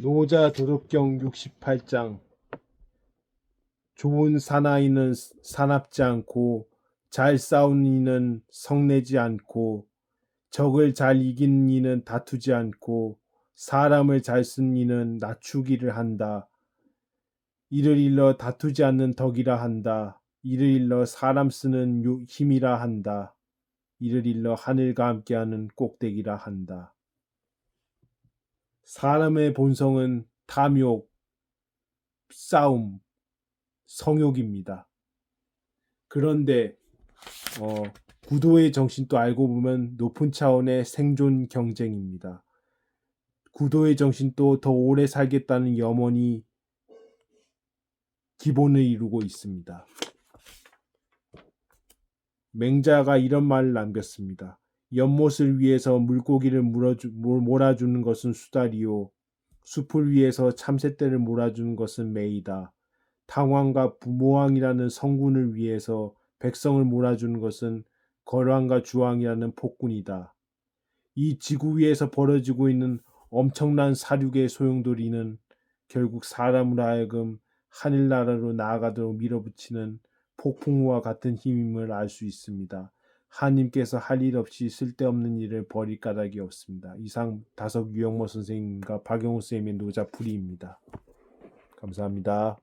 노자 도덕경 68장 좋은 사나이는 사납지 않고 잘 싸우는 이는 성내지 않고 적을 잘 이기는 이는 다투지 않고 사람을 잘 쓰는 이는 낮추기를 한다. 이를 일러 다투지 않는 덕이라 한다. 이를 일러 사람 쓰는 요- 힘이라 한다. 이를 일러 하늘과 함께하는 꼭대기라 한다. 사람의 본성은 탐욕, 싸움, 성욕입니다. 그런데 어, 구도의 정신도 알고 보면 높은 차원의 생존 경쟁입니다. 구도의 정신도 더 오래 살겠다는 염원이 기본을 이루고 있습니다. 맹자가 이런 말을 남겼습니다. 연못을 위해서 물고기를 물어주, 몰- 몰아주는 것은 수달이요. 숲을 위해서 참새떼를 몰아주는 것은 매이다. 당왕과 부모왕이라는 성군을 위해서 백성을 몰아주는 것은 거왕과 주왕이라는 폭군이다. 이 지구 위에서 벌어지고 있는 엄청난 사륙의 소용돌이는 결국 사람으로 하여금 하늘나라로 나아가도록 밀어붙이는 폭풍우와 같은 힘임을 알 수 있습니다. 하나님께서 할 일 없이 쓸데없는 일을 벌일 까닭이 없습니다. 이상 다석 유영모 선생님과 박영호 선생님의 노자풀이입니다. 감사합니다.